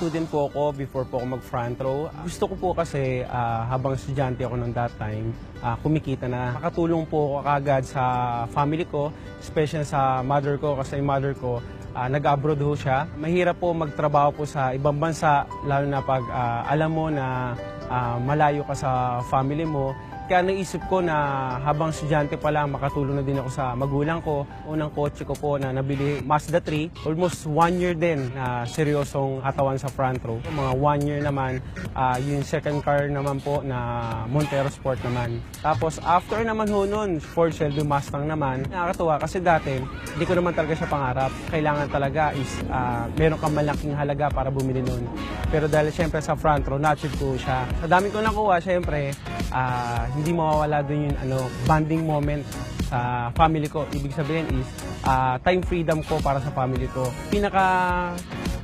student po ako before po ako mag-front row. Gusto ko po kasi ah, habang estudyante ako noong that time, ah, kumikita na. Makatulong po ako kagad sa family ko, especially sa mother ko kasi yung mother ko ah, nag-abroad ho siya. Mahirap po magtrabaho po sa ibang bansa, lalo na pag ah, alam mo na ah, malayo ka sa family mo. Kaya naisip ko na habang estudyante pa lang, makatulong na din ako sa magulang ko. Unang kotse ko po na nabili, Mazda 3. Almost one year din na seryosong katawan sa front row. Mga one year naman, ah, yung second car naman po na Montero Sport naman. Tapos after naman ho nun, Ford Shelby Mustang naman, nakakatuwa kasi dati, hindi ko naman talaga siya pangarap. Kailangan talaga is ah, meron kang malaking halaga para bumili nun. Pero dahil siyempre sa front row, na-achieve ko siya. Sa dami ko nakuha, siyempre, ah, hindi mawawala dun yung ano, bonding moment sa family ko. Ibig sabihin is, ah, time freedom ko para sa family ko. Pinaka,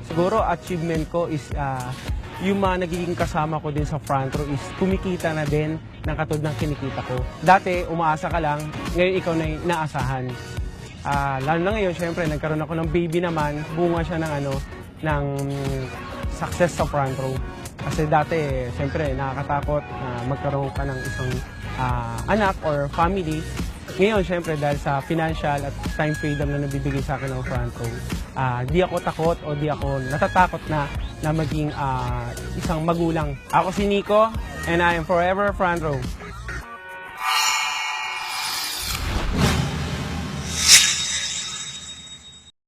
siguro, achievement ko is, ah, yung mga nagiging kasama ko din sa front row is kumikita na din ng katulad ng kinikita ko. Dati, umaasa ka lang, ngayon ikaw na inaasahan. Ah, lalo na ngayon, syempre, nagkaroon ako ng baby naman, bunga siya ng ano, ng success sa front row. Kasi dati, syempre, nakakatakot na magkaroon ka ng isang ah, anak or family. Ngayon, syempre, dahil sa financial at time freedom na nabibigay sa akin ng front row, ah, di ako takot o di ako natatakot na na maging ah, isang magulang. Ako si Nico and I am forever front.